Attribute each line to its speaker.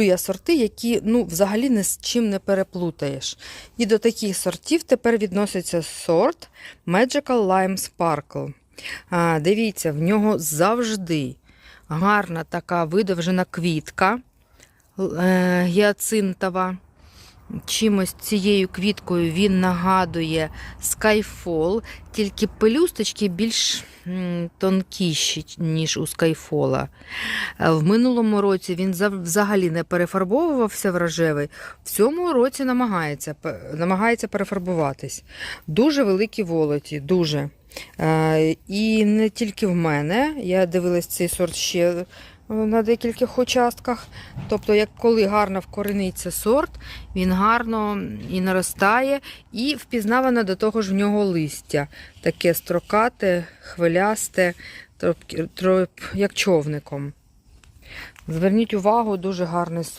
Speaker 1: Є сорти, які ну, взагалі ні з чим не переплутаєш. І до таких сортів тепер відноситься сорт Magical Lime Sparkle. А, дивіться, в нього завжди гарна така видовжена квітка е, гіацинтова. Чимось цією квіткою він нагадує Skyfall, тільки пелюсточки більш тонкіші, ніж у Skyfall. Е, В минулому році він взагалі не перефарбовувався в рожевий, в цьому році намагається, намагається перефарбуватись. Дуже великі волоті, дуже. Е, І не тільки в мене. Я дивилась цей сорт ще на декількох участках. Тобто, як коли гарно вкорениться сорт, він гарно і наростає, і впізнавано до того ж в нього листя. Таке строкате, хвилясте, троп- троп- як човником. Зверніть увагу, дуже гарний сорт.